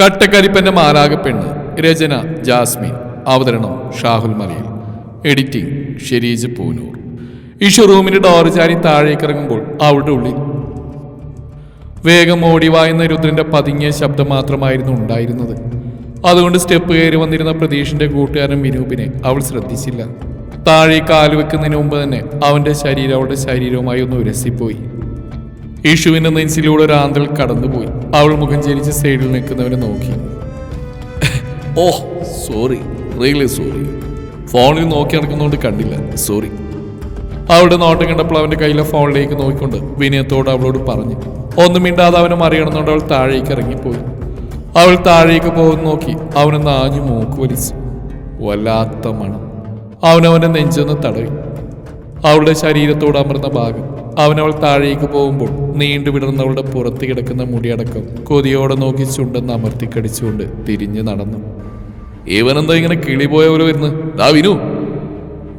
കട്ടക്കരിപ്പന്റെ മാലാകപ്പെണ്ണ് രചന Jasmine. അവതരണം Shahul Malayil. Editing Shereej Poonoor. Ishu റൂമിന്റെ door ചാരി താഴേക്ക് ഇറങ്ങുമ്പോൾ അവളുടെ ഉള്ളിൽ വേഗം ഓടിവായുന്ന രുദ്രന്റെ പതുങ്ങിയ ശബ്ദം മാത്രമായിരുന്നു ഉണ്ടായിരുന്നത്. അതുകൊണ്ട് സ്റ്റെപ്പ് കയറി വന്നിരുന്ന പ്രതീഷിന്റെ കൂട്ടുകാരൻ വിനൂപിനെ അവൾ ശ്രദ്ധിച്ചില്ല. താഴെ കാൽ വെക്കുന്നതിന് മുമ്പ് തന്നെ അവന്റെ ശരീരം അവളുടെ ശരീരവുമായി ഒന്ന് ഉരസിപ്പോയി. യേശുവിന്റെ നെഞ്ചിലൂടെ ഒരു ആന്തൽ കടന്നുപോയി. അവൾ മുഖം ചരിച്ച് സൈഡിൽ നിൽക്കുന്നവരെ നോക്കി. Oh sorry. Really sorry. ഫോണിൽ നോക്കി നടക്കുന്നതുകൊണ്ട് കണ്ടില്ല. സോറി. അവളുടെ നോട്ടം കണ്ടപ്പോൾ അവന്റെ കയ്യിലെ ഫോണിലേക്ക് നോക്കിക്കൊണ്ട് വിനയത്തോട് അവളോട് പറഞ്ഞു ഒന്നും മിണ്ടാതെ അവനെ മറികടന്നുകൊണ്ട് അവൾ താഴേക്ക് ഇറങ്ങിപ്പോയി. അവൾ താഴേക്ക് പോകുന്ന നോക്കി അവനെ നാഞ്ഞു മൂക്ക് വലിച്ചു. വല്ലാത്ത മണം. അവനവന്റെ നെഞ്ചൊന്ന് തടവി. അവളുടെ ശരീരത്തോട് അമർന്ന ഭാഗം. അവനവൾ താഴേക്ക് പോകുമ്പോൾ നീണ്ടു വിടർന്നവളുടെ പുറത്ത് കിടക്കുന്ന മുടിയടക്കം കൊതിയോടെ നോക്കി ചുണ്ടെന്ന് അമർത്തിക്കടിച്ചുകൊണ്ട് തിരിഞ്ഞു നടന്നു. ഇവനെന്താ ഇങ്ങനെ കിളി പോയ പോലെ വരുന്നു? ദാ വിനു.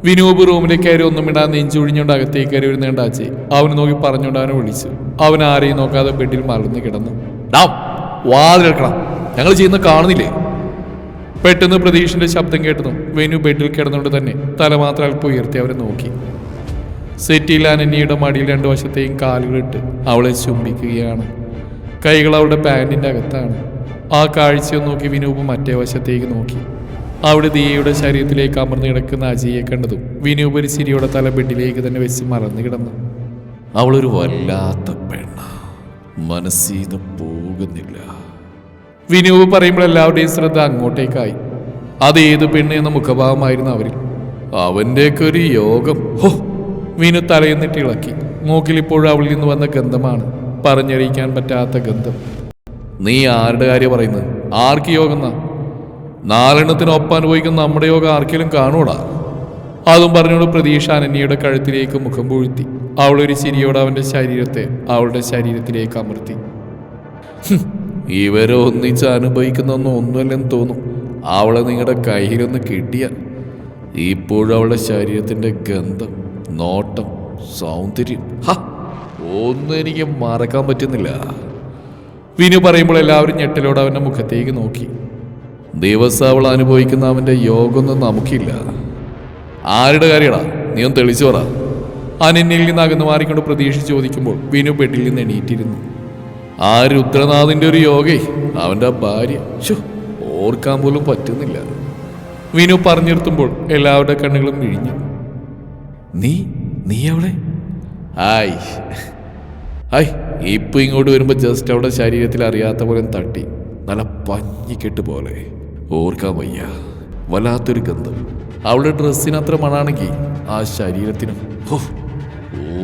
വിനൂപ് റൂമിലേക്ക് കയറി ഒന്നും ഇടാൻ നെഞ്ചൊഴിഞ്ഞുകൊണ്ട് അകത്തേക്ക് കയറി വരുന്നേണ്ട അച്ഛൻ അവന് നോക്കി പറഞ്ഞുകൊണ്ട് അവനെ വിളിച്ചു. അവൻ ആരെയും നോക്കാതെ ബെഡിൽ മറന്നു കിടന്നു. ഡാ വാതിലെടുക്കണം ഞങ്ങൾ ചെയ്യുന്ന കാണുന്നില്ലേ? പെട്ടെന്ന് പ്രതീക്ഷിന്റെ ശബ്ദം കേട്ടതും വെനു ബെഡിൽ കിടന്നുകൊണ്ട് തന്നെ തല മാത്രം അല്പം ഉയർത്തി അവരെ നോക്കി. സെറ്റിയിൽ അനന്യയുടെ മടിയിൽ രണ്ടു വശത്തെയും കാലുകളിട്ട് അവളെ ചുംബിക്കുകയാണ്. കൈകൾ അവളുടെ പാന്റിന്റെ അകത്താണ്. ആ കാഴ്ചയും നോക്കി വിനൂപ് മറ്റേ വശത്തേക്ക് നോക്കി. അവിടെ ദിയയുടെ ശരീരത്തിലേക്ക് അമർന്നു കിടക്കുന്ന അജയെ കണ്ടതും വിനൂപ് ഒരു ചിരിയുടെ തല ബെഡിലേക്ക് തന്നെ വെച്ച് മറന്നു കിടന്നു. അവളൊരു വല്ലാത്ത പെണ്ണ. മനസ്സീത പോകുന്നില്ല. വിനൂപ് പറയുമ്പോൾ എല്ലാവരുടെയും ശ്രദ്ധ അങ്ങോട്ടേക്കായി. അത് ഏത് പെണ്ണ് എന്ന മുഖഭാവമായിരുന്നു അവരിൽ. അവന്റെയൊക്കെ ഒരു യോഗം. ഹോ വിനു തലയെന്നിട്ട് ഇളക്കി. മൂക്കിലിപ്പോഴും അവളിൽ നിന്ന് വന്ന ഗന്ധമാണ്. പറഞ്ഞറിയിക്കാൻ പറ്റാത്ത ഗന്ധം. നീ ആരുടെ കാര്യം പറയുന്നത്? ആർക്ക് യോഗം നാലെണ്ണത്തിനൊപ്പം അനുഭവിക്കുന്ന നമ്മുടെ യോഗം ആർക്കെങ്കിലും കാണൂടാ അതും പറഞ്ഞോട് പ്രതീക്ഷ അനന്യയുടെ കഴുത്തിലേക്ക് മുഖം പൂഴ്ത്തി. അവളൊരു ചിരിയോടെ അവന്റെ ശരീരത്തെ അവളുടെ ശരീരത്തിലേക്ക് അമർത്തി. ഇവരെ ഒന്നിച്ച് അനുഭവിക്കുന്നൊന്നും ഒന്നുമല്ലെന്ന് തോന്നും. അവളെ നിങ്ങളുടെ കയ്യിലൊന്ന് കിട്ടിയ ഇപ്പോഴും അവളുടെ ശരീരത്തിന്റെ ഗന്ധം നോട്ടം സൗന്ദര്യം. ഒന്നും എനിക്ക് മറക്കാൻ പറ്റുന്നില്ല. വിനു പറയുമ്പോൾ എല്ലാവരും ഞെട്ടലോടെ അവന്റെ മുഖത്തേക്ക് നോക്കി. ദിവസം അവൾ അനുഭവിക്കുന്ന അവന്റെ യോഗമൊന്നും നമുക്കില്ല. ആരുടെ കാര്യടാ? നീ ഒന്ന് തെളിച്ചു പറ. അനന്യയിൽ നിന്ന് അകന്നു മാറിക്കൊണ്ട് പ്രതീക്ഷ ചോദിക്കുമ്പോൾ വിനു ബെഡിൽ നിന്ന് എണീറ്റിരുന്നു. ആ രുദ്രനാഥിന്റെ ഒരു യോഗേ? അവന്റെ ഭാര്യ. ഓർക്കാൻ പോലും പറ്റുന്നില്ല. വിനു പറഞ്ഞിരുത്തുമ്പോൾ എല്ലാവരുടെ കണ്ണുകളും വിഴിഞ്ഞു. നീ നീ അവളെ ഹായ്. ഹായ്. ഇപ്പൊ ഇങ്ങോട്ട് വരുമ്പോ ജസ്റ്റ് അവിടെ ശരീരത്തിൽ അറിയാത്ത പോലെ തട്ടി. നല്ല പഞ്ഞിക്കെട്ട് പോലെ. ഓർക്കാൻ വയ്യ. വല്ലാത്തൊരു ഗന്ധം. അവളുടെ ഡ്രസ്സിന് അത്ര മണാണെങ്കിൽ ആ ശരീരത്തിനും ഹോ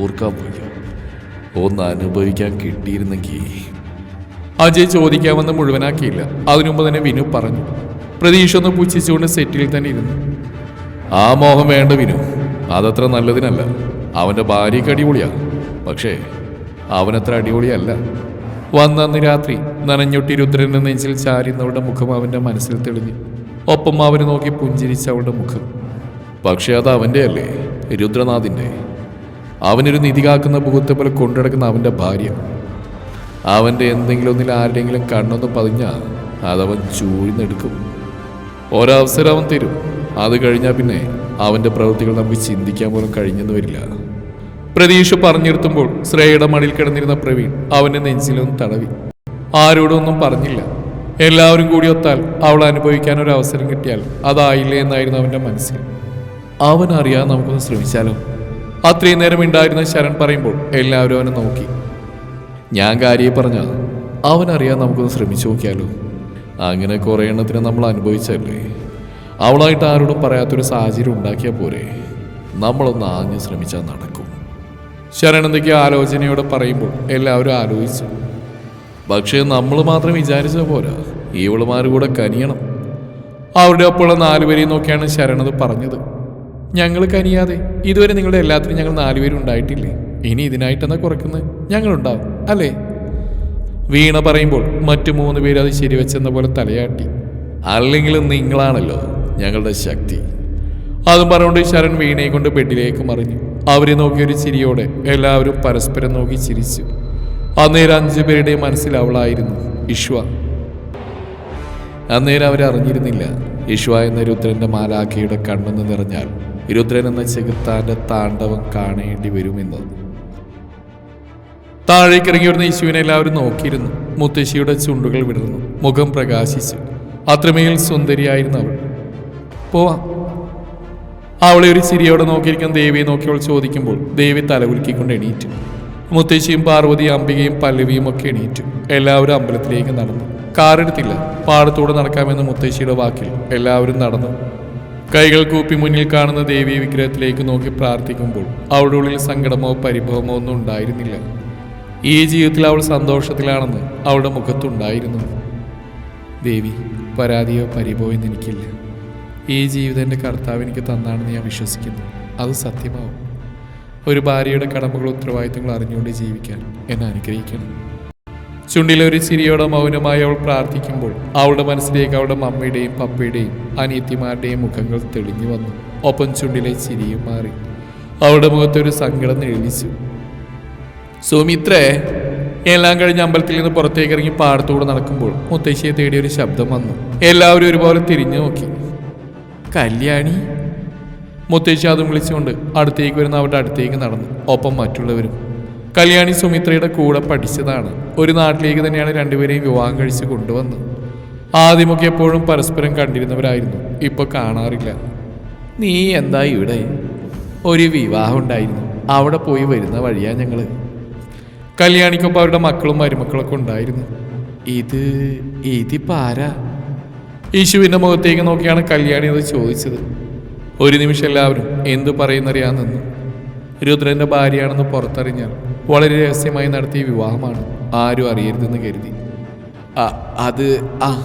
ഓർക്കാൻ വയ്യ. ഒന്ന് അനുഭവിക്കാൻ കിട്ടിയിരുന്നെങ്കിൽ. അജയ് ചോദിക്കാമെന്ന് മുഴുവനാക്കിയില്ല. അതിനുമുമ്പ് തന്നെ വിനു പറഞ്ഞു. പ്രതീക്ഷ ഒന്ന് പുച്ഛിച്ചുകൊണ്ട് സെറ്റിൽ തന്നെ ഇരുന്നു. ആ മോഹം വേണ്ട വിനു. അതത്ര നല്ലതിനല്ല. അവന്റെ ഭാര്യയ്ക്ക് അടിപൊളിയാ പക്ഷേ അവനത്ര അടിപൊളിയല്ല. വന്നന്ന് രാത്രി നനഞ്ഞൊട്ടി രുദ്രന്റെ നെഞ്ചിൽ ചാരിന്നവളുടെ മുഖം അവന്റെ മനസ്സിൽ തെളിഞ്ഞു. ഒപ്പം അവന് നോക്കി പുഞ്ചിരിച്ച അവളുടെ മുഖം. പക്ഷേ അത് അവന്റെ അല്ലേ രുദ്രനാഥിന്റെ അവനൊരു നിധി കാക്കുന്ന മുഖത്തെ പോലെ കൊണ്ടുനടക്കുന്ന അവന്റെ ഭാര്യ. അവന്റെ എന്തെങ്കിലും ഒന്നിൽ ആരുടെയെങ്കിലും കണ്ണൊന്ന് പതിഞ്ഞാൽ അതവൻ ചൂഴ്ന്നെടുക്കും. ഒരവസരം അവൻ തരും. അത് കഴിഞ്ഞാൽ പിന്നെ അവന്റെ പ്രവൃത്തികൾ നമുക്ക് ചിന്തിക്കാൻ പോലും കഴിഞ്ഞെന്ന് വരില്ല. പ്രതീക്ഷ പറഞ്ഞിരുത്തുമ്പോൾ ശ്രേയയുടെ മടിയിൽ കിടന്നിരുന്ന പ്രവീൺ അവന്റെ നെഞ്ചിലൊന്ന് തടവി. ആരോടൊന്നും പറഞ്ഞില്ല. എല്ലാവരും കൂടി ഒത്താൽ അവൾ അനുഭവിക്കാൻ ഒരു അവസരം കിട്ടിയാൽ അതായില്ലേ എന്നായിരുന്നു അവന്റെ മനസ്സിൽ. അവൻ അറിയാൻ നമുക്കൊന്ന് ശ്രമിച്ചാലോ? അത്രയും നേരം ഉണ്ടായിരുന്ന ശരൺ പറയുമ്പോൾ എല്ലാവരും അവനെ നോക്കി. ഞാൻ കാര്യം പറഞ്ഞ അവനറിയാൻ നമുക്കൊന്ന് ശ്രമിച്ചു നോക്കിയാലോ? അങ്ങനെ കുറേ എണ്ണത്തിന് നമ്മൾ അനുഭവിച്ചല്ലേ അവളായിട്ട് ആരോടും പറയാത്തൊരു സാഹചര്യം ഉണ്ടാക്കിയാൽ പോരെ. നമ്മളൊന്ന് ആഞ്ഞു ശ്രമിച്ചാൽ നടക്കും. എന്തൊക്കെയോ ആലോചനയോടെ പറയുമ്പോൾ എല്ലാവരും ആലോചിച്ചു. പക്ഷേ നമ്മൾ മാത്രം വിചാരിച്ച പോരാ. ഇവളുമാർ കൂടെ കനിയണം. അവരുടെ ഒപ്പമുള്ള നാലുപേരെയും നോക്കിയാണ് ശരണത് പറഞ്ഞത്. ഞങ്ങൾ കനിയാതെ ഇതുവരെ നിങ്ങളുടെ എല്ലാത്തിനും ഞങ്ങൾ നാലുപേരും ഉണ്ടായിട്ടില്ലേ? ഇനി ഇതിനായിട്ടെന്നാ കുറയ്ക്കുന്നത് ഞങ്ങളുണ്ടാവും അല്ലേ? വീണ പറയുമ്പോൾ മറ്റു മൂന്ന് പേര് അത് ശരിവെച്ചെന്ന പോലെ തലയാട്ടി. അല്ലെങ്കിലും നിങ്ങളാണല്ലോ. ഞങ്ങളുടെ ശക്തി. അതും പറഞ്ഞുകൊണ്ട് ശരൺ വീണയെ കൊണ്ട് ബെഡിലേക്ക് മറിഞ്ഞു. അവരെ നോക്കി ഒരു ചിരിയോടെ എല്ലാവരും പരസ്പരം നോക്കി ചിരിച്ചു. അന്നേരം അഞ്ചു പേരുടെ മനസ്സിൽ അവളായിരുന്നു ഇഷ്വ അന്നേരം അവരറിഞ്ഞിരുന്നില്ല ഇഷ്വ എന്ന രുദ്രന്റെ മാലാഖയുടെ കണ്ണെന്ന് നിറഞ്ഞാൽ രുദ്രൻ എന്ന ചെകുത്താന്റെ താണ്ഡവം കാണേണ്ടി വരുമെന്ന്. താഴേക്ക് ഇറങ്ങി വരുന്ന യേശുവിനെ എല്ലാവരും നോക്കിയിരുന്നു. മുത്തശ്ശിയുടെ ചുണ്ടുകൾ വിടർന്നു മുഖം പ്രകാശിച്ചു. അത്രമേൽ സുന്ദരിയായിരുന്നു അവൾ. പോവാം. അവളെ ഒരു ചിരിയോടെ നോക്കിയിരിക്കുന്ന ദേവിയെ നോക്കി അവൾ ചോദിക്കുമ്പോൾ ദേവി തലകുലുക്കിക്കൊണ്ട് എണീറ്റു. മുത്തശ്ശിയും പാർവതി അംബികയും പല്ലവിയും ഒക്കെ എണീറ്റു എല്ലാവരും അമ്പലത്തിലേക്ക് നടന്നു. കാറെടുത്തില്ല. പാടത്തൂടെ നടക്കാമെന്ന് മുത്തശ്ശിയുടെ വാക്കിൽ എല്ലാവരും നടന്നു. കൈകൾ കൂപ്പി മുന്നിൽ കാണുന്ന ദേവി വിഗ്രഹത്തിലേക്ക് നോക്കി പ്രാർത്ഥിക്കുമ്പോൾ അവളുടെ ഉള്ളിൽ സങ്കടമോ പരിഭവമോ ഒന്നും ഉണ്ടായിരുന്നില്ല. ഈ ജീവിതത്തിൽ അവൾ സന്തോഷത്തിലാണെന്ന് അവളുടെ മുഖത്തുണ്ടായിരുന്നു. ദേവി പരാതിയോ പരിഭവോ എന്ന് എനിക്കില്ല. ഈ ജീവിതം എന്റെ കർത്താവ് എനിക്ക് തന്നാണെന്ന് ഞാൻ വിശ്വസിക്കുന്നു. അത് സത്യമാവും. ഒരു ഭാര്യയുടെ കടമകൾ ഉത്തരവാദിത്തങ്ങൾ അറിഞ്ഞുകൊണ്ട് ജീവിക്കാൻ എന്നെ ചുണ്ടിലെ ഒരു ചിരിയോടെ മൗനമായി അവൾ പ്രാർത്ഥിക്കുമ്പോൾ അവളുടെ മനസ്സിലേക്ക് അവളുടെ മമ്മയുടെയും പപ്പയുടെയും അനിയത്തിമാരുടെയും മുഖങ്ങൾ തെളിഞ്ഞു വന്നു. ഒപ്പം ചുണ്ടിലെ ചിരിയും മാറി. അവളുടെ മുഖത്തൊരു സങ്കടം നിഴലിച്ചു. സുമിത്രേ എല്ലാം കഴിഞ്ഞ് അമ്പലത്തിൽ നിന്ന് പുറത്തേക്ക് ഇറങ്ങി പാടത്തൂടെ നടക്കുമ്പോൾ മുത്തശ്ശിയെ തേടിയൊരു ഒരു ശബ്ദം വന്നു. എല്ലാവരും ഒരുപോലെ തിരിഞ്ഞു നോക്കി. കല്യാണി? മുത്തശ്ശി അതും വിളിച്ചുകൊണ്ട് അടുത്തേക്ക് വരുന്ന അവരുടെ അടുത്തേക്ക് നടന്നു. ഒപ്പം മറ്റുള്ളവരും. കല്യാണി സുമിത്രയുടെ കൂടെ പഠിച്ചതാണ്. ഒരു നാട്ടിലേക്ക് തന്നെയാണ് രണ്ടുപേരെയും വിവാഹം കഴിച്ച് കൊണ്ടുവന്നത്. ആദ്യമൊക്കെ എപ്പോഴും പരസ്പരം കണ്ടിരുന്നവരായിരുന്നു. ഇപ്പൊ കാണാറില്ല. നീ എന്താ ഇവിടെ? ഒരു വിവാഹം ഉണ്ടായിരുന്നു. അവിടെ പോയി വരുന്ന വഴിയാ ഞങ്ങൾ. കല്യാണിക്കൊപ്പം അവരുടെ മക്കളും മരുമക്കളൊക്കെ ഉണ്ടായിരുന്നു. ഇത് ഇതിപ്പോ ആരാ? യേശുവിന്റെ മുഖത്തേക്ക് നോക്കിയാണ് കല്യാണി അത് ചോദിച്ചത്. ഒരു നിമിഷം എല്ലാവരും എന്തു പറയുന്നറിയാൻ നിന്നു. രുദ്രന്റെ ഭാര്യയാണെന്ന് പുറത്തറിഞ്ഞാൽ വളരെ രഹസ്യമായി നടത്തിയ വിവാഹമാണ് ആരും അറിയരുതെന്ന് കരുതി. ആ, അത് ആ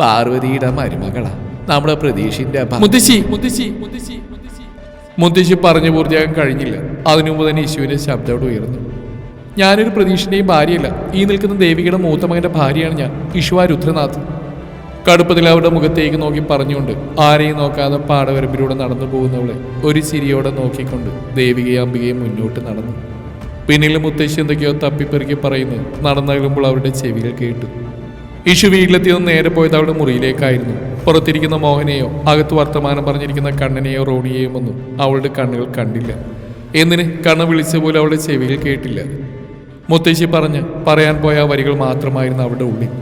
പാർവതിയുടെ മരുമകളാ. നമ്മുടെ പ്രതീക്ഷിന്റെ മുത്തശ്ശി മുത്തശ്ശി മുത്തശ്ശി മുത്തശ്ശി. പറഞ്ഞു പൂർത്തിയാകാൻ കഴിഞ്ഞില്ല. അതിനു മുമ്പ് തന്നെ യേശുവിന്റെ ശബ്ദോട് ഉയർന്നു. ഞാനൊരു പ്രതീക്ഷിന്റെയും ഭാര്യയല്ല. ഈ നിൽക്കുന്ന ദേവികയുടെ മൂത്ത മകന്റെ ഭാര്യയാണ് ഞാൻ. ഇഷുവ രുദ്രനാഥ്. കടുപ്പത്തിൽ അവരുടെ മുഖത്തേക്ക് നോക്കി പറഞ്ഞുകൊണ്ട് ആരെയും നോക്കാതെ പാടവരമ്പിലൂടെ നടന്നു പോകുന്നവളെ ഒരു ചിരിയോടെ നോക്കിക്കൊണ്ട് ദേവികയും അംബികയും മുന്നോട്ട് നടന്നു. പിന്നിൽ മുത്തശ്ശി എന്തൊക്കെയോ തപ്പിപ്പെറുക്കി പറയുന്നു നടന്നകലുമ്പോൾ അവരുടെ ചെവികൾ കേട്ടു. ഇഷു വീട്ടിലെത്തിയത് നേരെ പോയത് അവളുടെ മുറിയിലേക്കായിരുന്നു. പുറത്തിരിക്കുന്ന മോഹനെയോ അകത്ത് വർത്തമാനം പറഞ്ഞിരിക്കുന്ന കണ്ണനെയോ റോണിയെയോ ഒന്നും അവളുടെ കണ്ണുകൾ കണ്ടില്ല. എന്തിന്? കണ്ണ് വിളിച്ച പോലെ അവളുടെ ചെവിയിൽ കേട്ടില്ല. മുത്തശ്ശി പറഞ്ഞ് പറയാൻ പോയ വരികൾ മാത്രമായിരുന്നു അവളുടെ ഉള്ളിൽ.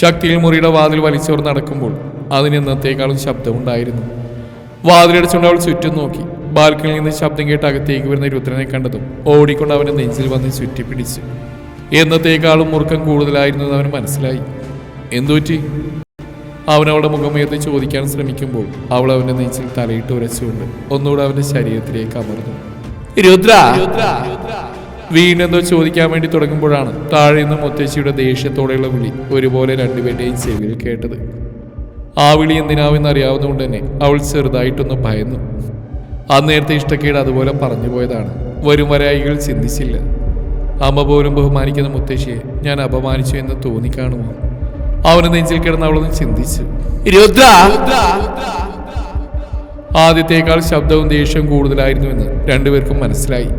ശക്തിയിൽ മുറിയുടെ വാതിൽ വലിച്ചോർ നടക്കുമ്പോൾ അതിന് ഇന്നത്തേക്കാളും ശബ്ദമുണ്ടായിരുന്നു. വാതിലടച്ചുകൊണ്ട് അവൾ ചുറ്റും നോക്കി. ബാൽക്കണിയിൽ നിന്ന് ശബ്ദം കേട്ട് അകത്തേക്ക് വരുന്ന രുദ്രനെ കണ്ടതും ഓടിക്കൊണ്ട് അവന്റെ നെഞ്ചിൽ വന്ന് ചുറ്റിപ്പിടിച്ചു എന്നത്തേക്കാളും മുറുക്കം കൂടുതലായിരുന്നു അവന് മനസ്സിലായി. എന്തുപറ്റി? അവൻ അവളുടെ മുഖമുയർത്തി ചോദിക്കാൻ ശ്രമിക്കുമ്പോൾ അവൾ അവന്റെ നെഞ്ചിൽ തലയിട്ട് ഉരച്ചുകൊണ്ട് ഒന്നുകൂടെ അവന്റെ ശരീരത്തിലേക്ക് അമർന്നു. രുദ്ര! വീണ്ടും എന്തോ ചോദിക്കാൻ വേണ്ടി തുടങ്ങുമ്പോഴാണ് താഴെ നിന്ന് മുത്തശ്ശിയുടെ ദേഷ്യത്തോടെയുള്ള വിളി ഒരുപോലെ രണ്ടുപേരുടെയും ചെവിയിൽ കേട്ടത്. ആ വിളി എന്തിനാവെന്ന് അറിയാവുന്നതുകൊണ്ട് തന്നെ അവൾ ചെറുതായിട്ടൊന്ന് ഭയന്നു. ആ നേരത്തെ ഇഷ്ടക്കേട് അതുപോലെ പറഞ്ഞു പോയതാണ്. വരും വരായികൾ ചിന്തിച്ചില്ല. അമ്മ പോലും ബഹുമാനിക്കുന്ന മുത്തശ്ശിയെ ഞാൻ അപമാനിച്ചു എന്ന് തോന്നിക്കാണുമോ അവന് നെഞ്ചിൽ കിടന്ന് അവളൊന്ന് ചിന്തിച്ചു. ആദ്യത്തേക്കാൾ ശബ്ദവും ദേഷ്യവും കൂടുതലായിരുന്നുവെന്ന് രണ്ടുപേർക്കും മനസ്സിലായി.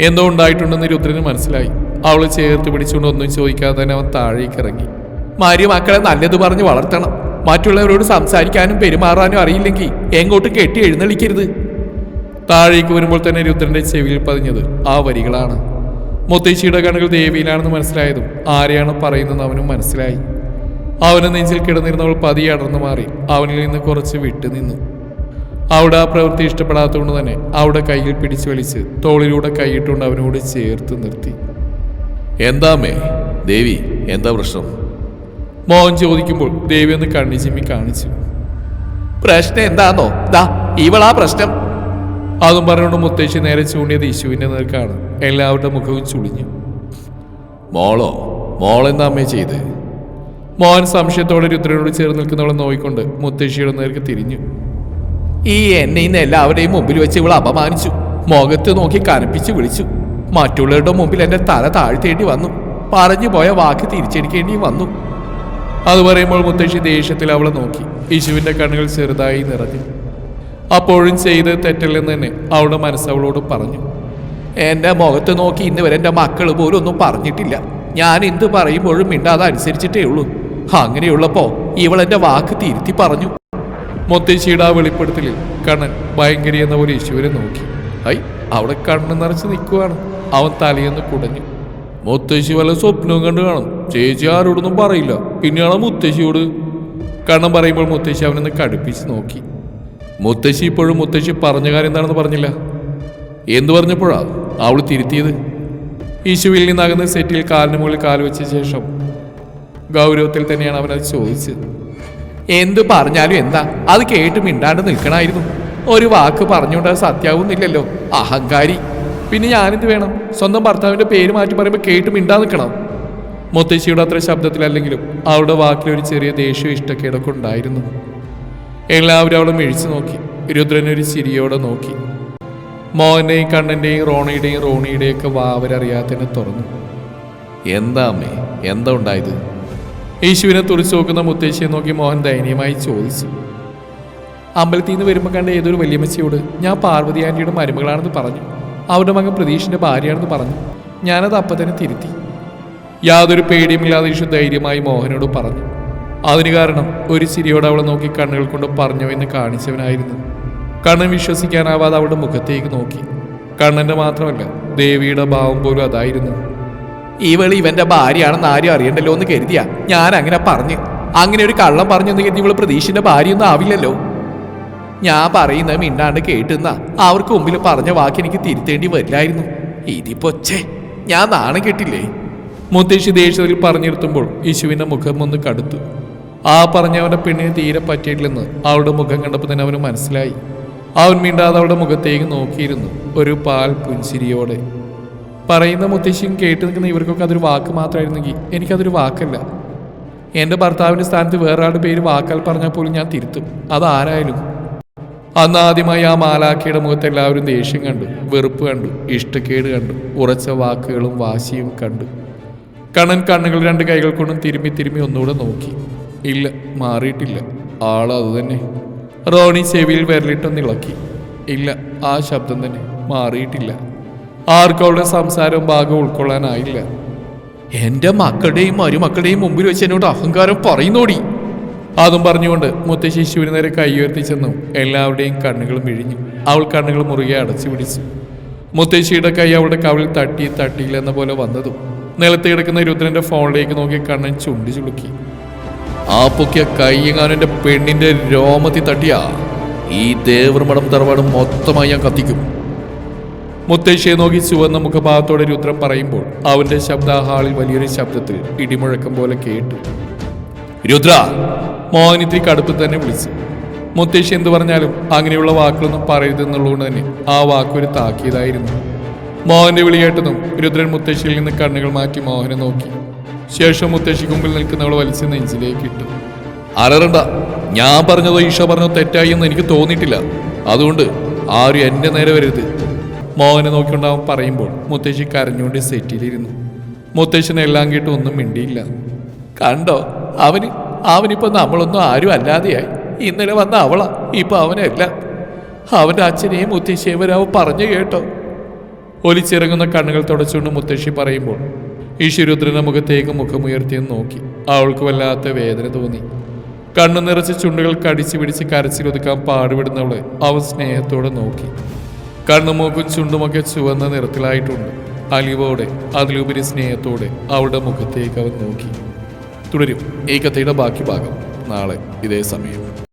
എന്തോ ഉണ്ടായിട്ടുണ്ടെന്ന് രുദ്രന് മനസ്സിലായി. അവൾ ചേർത്ത് പിടിച്ചുകൊണ്ട് ഒന്നും ചോദിക്കാതെ തന്നെ അവൻ താഴേക്ക് ഇറങ്ങി. മാര്യ മക്കളെ നല്ലത് പറഞ്ഞ് വളർത്തണം. മറ്റുള്ളവരോട് സംസാരിക്കാനും പെരുമാറാനും അറിയില്ലെങ്കിൽ എങ്ങോട്ടും കെട്ടി എഴുന്നള്ളിക്കരുത്. താഴേക്ക് വരുമ്പോൾ തന്നെ രുദ്രന്റെ ചെവിയിൽ പതിഞ്ഞത് ആ വരികളാണ്. മുത്തശ്ശിയുടെ കണ്ണുകൾ ദേവിയിലാണെന്ന് മനസ്സിലായതും ആരെയാണ് പറയുന്നതെന്ന് അവനും മനസ്സിലായി. അവന് നെഞ്ചിൽ കിടന്നിരുന്നവൾ പതിയെ അടർന്നു മാറി. അവനിൽ നിന്ന് കുറച്ച് വിട്ടു നിന്നു അവിടെ ആ പ്രവൃത്തി ഇഷ്ടപ്പെടാത്തതുകൊണ്ട് തന്നെ അവിടെ കയ്യിൽ പിടിച്ചു വലിച്ച് തോളിലൂടെ കൈയിട്ടുകൊണ്ട് അവനോട് ചേർത്ത് നിർത്തി. എന്താമേ ദേവി എന്താ പ്രശ്നം? മോഹൻ ചോദിക്കുമ്പോൾ ദേവി ഒന്ന് കണ്ണി ചിമ്മി കാണിച്ചു. പ്രശ്നം എന്താണോ ദാ ഇവളാ പ്രശ്നം. അതും പറഞ്ഞുകൊണ്ട് മുത്തശ്ശി നേരെ ചൂണ്ടിയത് യേശുവിന്റെ നേർക്കാണ്. എല്ലാവരുടെ മുഖവും ചുളിഞ്ഞു. മോളോ മോളെന്താ അമ്മേ ചെയ്ത്? മോഹൻ സംശയത്തോടെ രുദ്രനോട് ചേർന്ന് നിൽക്കുന്നവളെ നോയിക്കൊണ്ട് മുത്തശ്ശിയുടെ നേർക്ക് തിരിഞ്ഞു. ഈ എന്നെ ഇന്ന് എല്ലാവരുടെയും മുമ്പിൽ വെച്ച് ഇവൾ അപമാനിച്ചു. മുഖത്ത് നോക്കി കനപ്പിച്ച് വിളിച്ചു. മറ്റുള്ളവരുടെ മുമ്പിൽ എന്റെ തല താഴ്ത്തേണ്ടി വന്നു. പറഞ്ഞു പോയ വാക്ക് തിരിച്ചടിക്കേണ്ടി വന്നു. അത് പറയുമ്പോൾ മുത്തശ്ശി ദേഷ്യത്തിൽ അവളെ നോക്കി. യേശുവിന്റെ കണ്ണുകൾ ചെറുതായി നിറഞ്ഞു. അപ്പോഴും ചെയ്ത് തെറ്റല്ലെന്ന് തന്നെ അവളുടെ മനസ്സവളോട് പറഞ്ഞു. എന്റെ മുഖത്ത് നോക്കി ഇന്ന് വരെ എന്റെ മക്കൾ പോലും ഒന്നും പറഞ്ഞിട്ടില്ല. ഞാൻ എന്ത് പറയുമ്പോഴും മിണ്ടാതെ അനുസരിച്ചിട്ടേ ഉള്ളൂ. അങ്ങനെയുള്ളപ്പോ ഇവൾ എന്റെ വാക്ക് തിരുത്തി പറഞ്ഞു. മുത്തശ്ശിയുടെ ആ വെളിപ്പെടുത്തലിൽ കണ്ണൻ ഭയങ്കരി എന്ന പോലെ യേശുവിനെ നോക്കി. ഐ അവിടെ കണ്ണ് നിറച്ച് നിൽക്കുവാണ്. അവൻ തലയെന്ന് കുടഞ്ഞു. മുത്തശ്ശി വല്ല സ്വപ്നവും കണ്ടു കാണും. ചേച്ചി ആരോടൊന്നും പറയില്ല. പിന്നെയാണ് മുത്തശ്ശിയോട്? കണ്ണൻ പറയുമ്പോൾ മുത്തശ്ശി അവനൊന്ന് കടുപ്പിച്ച് നോക്കി. മുത്തശ്ശി ഇപ്പോഴും മുത്തശ്ശി പറഞ്ഞ കാര്യം എന്താണെന്ന് പറഞ്ഞില്ല. എന്തു പറഞ്ഞപ്പോഴാ അവൾ തിരുത്തിയത്? യേശുവിൽ നിന്നകന്ന് സെറ്റിൽ കാലിന് മുകളിൽ കാൽ വെച്ച ശേഷം ഗൗരവത്തിൽ തന്നെയാണ് അവനത് ചോദിച്ചത്. എന്ത് പറഞ്ഞാലും എന്താ? അത് കേട്ട് മിണ്ടാണ്ട് നിൽക്കണായിരുന്നു. ഒരു വാക്ക് പറഞ്ഞുകൊണ്ട് സത്യാവുന്നില്ലല്ലോ. അഹങ്കാരി. പിന്നെ ഞാനെന്ത് വേണം? സ്വന്തം ഭർത്താവിന്റെ പേര് മാറ്റി പറയുമ്പോൾ കേട്ട് മിണ്ടാ നിൽക്കണം? മുത്തശ്ശിയുടെ അത്ര ശബ്ദത്തിലല്ലെങ്കിലും അവളുടെ വാക്കിൽ ഒരു ചെറിയ ദേഷ്യം ഇഷ്ടക്കേടൊക്കെ ഉണ്ടായിരുന്നു. എല്ലാവരും അവളെ മിഴിച്ചു നോക്കി. രുദ്രനൊരു ചിരിയോടെ നോക്കി. മോഹന്റെയും കണ്ണന്റെയും റോണയുടെയും റോണിയുടെയും ഒക്കെ വാവരറിയാത്തതിനെ തുറന്നു. എന്താ അമ്മേ? എന്താ ഉണ്ടായത്? യേശുവിനെ തുറിച്ചു നോക്കുന്ന മുത്തശ്ശിയെ നോക്കി മോഹൻ ദയനീയമായി ചോദിച്ചു. അമ്പലത്തിൽ നിന്ന് വരുമ്പോൾ കണ്ട ഏതൊരു വല്യമ്മച്ചിയോട് ഞാൻ പാർവതി ആന്റിയുടെ മരുമകളാണെന്ന് പറഞ്ഞു. അവരുടെ മകൻ പ്രതീഷിന്റെ ഭാര്യയാണെന്ന് പറഞ്ഞു. ഞാനത് അപ്പം തന്നെ തിരുത്തി. യാതൊരു പേടിയുമില്ലാതെ യേശു ധൈര്യമായി മോഹനോട് പറഞ്ഞു. അതിന് കാരണം ഒരു ചിരിയോടെ അവളെ നോക്കി കണ്ണുകൾ കൊണ്ട് പറഞ്ഞു എന്ന് കാണിച്ചവനായിരുന്നു. കണ്ണൻ വിശ്വസിക്കാനാവാതെ അവളുടെ മുഖത്തേക്ക് നോക്കി. കണ്ണന്റെ മാത്രമല്ല ദേവിയുടെ ഭാവം പോലും അതായിരുന്നു. ഇവൾ ഇവന്റെ ഭാര്യയാണെന്ന് ആരും അറിയണ്ടല്ലോ എന്ന് കരുതിയാ ഞാൻ അങ്ങനെ പറഞ്ഞു. അങ്ങനെ ഒരു കള്ളം പറഞ്ഞെന്ന് കരുതി ഇവൾ പ്രതീക്ഷിന്റെ ഭാര്യയൊന്നും ആവില്ലല്ലോ. ഞാൻ പറയുന്നത് മിണ്ടാണ്ട് കേട്ടുന്ന അവർക്ക് മുമ്പിൽ പറഞ്ഞ വാക്ക് എനിക്ക് തിരുത്തേണ്ടി വരില്ലായിരുന്നു. ഇതിപ്പോ ഛേ ഞാൻ നാണം കെട്ടില്ലേ? മുത്തശ്ശി ദേഷ്യത്തിൽ പറഞ്ഞിരുത്തുമ്പോൾ യേശുവിന്റെ മുഖം ഒന്ന് കടുത്തു. ആ പറഞ്ഞവന്റെ പെണ്ണിന് തീരെ പറ്റിയിട്ടില്ലെന്ന് അവളുടെ മുഖം കണ്ടപ്പോൾ തന്നെ അവന് മനസ്സിലായി. അവൻ മിണ്ടാതെ അവളുടെ മുഖത്തേക്ക് നോക്കിയിരുന്നു. ഒരു പാൽ പുഞ്ചിരിയോടെ. പറയുന്ന മുത്തശ്ശിയും കേട്ട് നിൽക്കുന്ന ഇവർക്കൊക്കെ അതൊരു വാക്ക് മാത്രമായിരുന്നെങ്കിൽ എനിക്കതൊരു വാക്കല്ല. എന്റെ ഭർത്താവിന്റെ സ്ഥാനത്ത് വേറൊരാളുടെ പേര് വാക്കാൽ പറഞ്ഞാൽ പോലും ഞാൻ തിരുത്തും. അതാരായാലും. അന്ന് ആദ്യമായി ആ മാലാഖയുടെ മുഖത്ത് എല്ലാവരും ദേഷ്യം കണ്ടു വെറുപ്പ് കണ്ടു ഇഷ്ടക്കേട് കണ്ടു ഉറച്ച വാക്കുകളും വാശിയും കണ്ടു. കണ്ണൻ കണ്ണുകൾ രണ്ട് കൈകൾ കൊണ്ടും തിരുമ്മി തിരുമ്മി ഒന്നുകൂടെ നോക്കി. ഇല്ല മാറിയിട്ടില്ല. ആൾ അത് തന്നെ. റോണി ചെവിയിൽ വിരലിട്ടൊന്നിളക്കി ഇല്ല ആ ശബ്ദം തന്നെ. മാറിയിട്ടില്ല. ആർക്കും അവളുടെ സംസാരവും ഭാഗം ഉൾക്കൊള്ളാനായില്ല. എന്റെ മക്കളുടെയും മരുമക്കളുടെയും മുമ്പിൽ വെച്ച് എന്നോട് അഹങ്കാരം പറയുന്നോടി. അതും പറഞ്ഞുകൊണ്ട് മുത്തശിശുവിന് ശിശുവിന് നേരെ കൈ ഉയർത്തി ചെന്നു. എല്ലാവരുടെയും കണ്ണുകൾ മിഴിഞ്ഞു. അവൾ കണ്ണുകൾ മുറുകെ അടച്ചു പിടിച്ചു. മുത്തശ്ശിയുടെ കൈ അവളുടെ കവിളിൽ തട്ടി തട്ടിയില്ലെന്ന പോലെ വന്നതും നിലത്ത് കിടക്കുന്ന രുദ്രന്റെ ഫോണിലേക്ക് നോക്കി കണ്ണൻ ചുണ്ടി ചുളുക്കി. ആ പൊക്കിയ കൈയെങ്ങാനും എന്റെ പെണ്ണിന്റെ രോമത്തിൽ തട്ടിയാ? ഈ ദേവർമടം തറവാട് മൊത്തമായി ഞാൻ കത്തിക്കും. മുത്തശ്ശിയെ നോക്കി ചുവന്ന മുഖഭാവത്തോടെ രുദ്രം പറയുമ്പോൾ അവന്റെ ശബ്ദ ഹാളിൽ വലിയൊരു ശബ്ദത്തിൽ ഇടിമുഴക്കം പോലെ കേട്ടു. രുദ്ര മോഹൻ കടുപ്പിൽ തന്നെ വിളിച്ചു. മുത്തശ്ശി എന്ത് പറഞ്ഞാലും അങ്ങനെയുള്ള വാക്കുകളൊന്നും പറയരുതെന്നുള്ളതുകൊണ്ട് തന്നെ ആ വാക്കൊരു താക്കിയതായിരുന്നു മോഹന്റെ വിളി കേട്ടതും രുദ്രൻ മുത്തശ്ശിയിൽ നിന്ന് കണ്ണുകൾ മാറ്റി മോഹനെ നോക്കി. ശേഷം മുത്തശ്ശിക്ക് മുമ്പിൽ നിൽക്കുന്നവൾ വലിച്ച് നെഞ്ചിലേക്ക് ഇട്ടു. അലറണ്ട ഞാൻ പറഞ്ഞതോ ഈശോ പറഞ്ഞതോ തെറ്റായി എന്ന് എനിക്ക് തോന്നിയിട്ടില്ല. അതുകൊണ്ട് ആരും എന്റെ നേരെ വരരുത്. മോഹനെ നോക്കിക്കൊണ്ട് അവൻ പറയുമ്പോൾ മുത്തശ്ശി കരഞ്ഞുകൊണ്ട് സെറ്റിലിരുന്നു. മുത്തശ്ശനെ എല്ലാം കേട്ട് ഒന്നും മിണ്ടിയില്ല. കണ്ടോ അവന് അവനിപ്പോ നമ്മളൊന്നും ആരും അല്ലാതെയായി. ഇന്നലെ വന്ന അവളാ ഇപ്പൊ അവനല്ല. അവന്റെ അച്ഛനെയും മുത്തശ്ശിയെ വരാവ് പറഞ്ഞു കേട്ടോ. ഒലിച്ചിറങ്ങുന്ന കണ്ണുകൾ തുടച്ചുകൊണ്ട് മുത്തശ്ശി പറയുമ്പോൾ ഈശ്വരുദ്രന്റെ മുഖത്തേക്ക് മുഖമുയർത്തിയെന്ന് നോക്കി. അവൾക്ക് വല്ലാത്ത വേദന തോന്നി. കണ്ണു നിറച്ച് ചുണ്ടുകൾ കടിച്ചു പിടിച്ച് കരച്ചിലൊതുക്കാൻ പാടുപെടുന്നവളെ അവൻ സ്നേഹത്തോടെ നോക്കി. കണ്ണുമൂക്കും ചുണ്ടുമൊക്കെ ചുവന്ന നിറത്തിലായിട്ടുണ്ട്. അലിവോടെ അതിലുപരി സ്നേഹത്തോടെ അവളുടെ മുഖത്തേക്ക് അവൻ നോക്കി. തുടരും. ഈ കഥയുടെ ബാക്കി ഭാഗം നാളെ ഇതേ സമയം.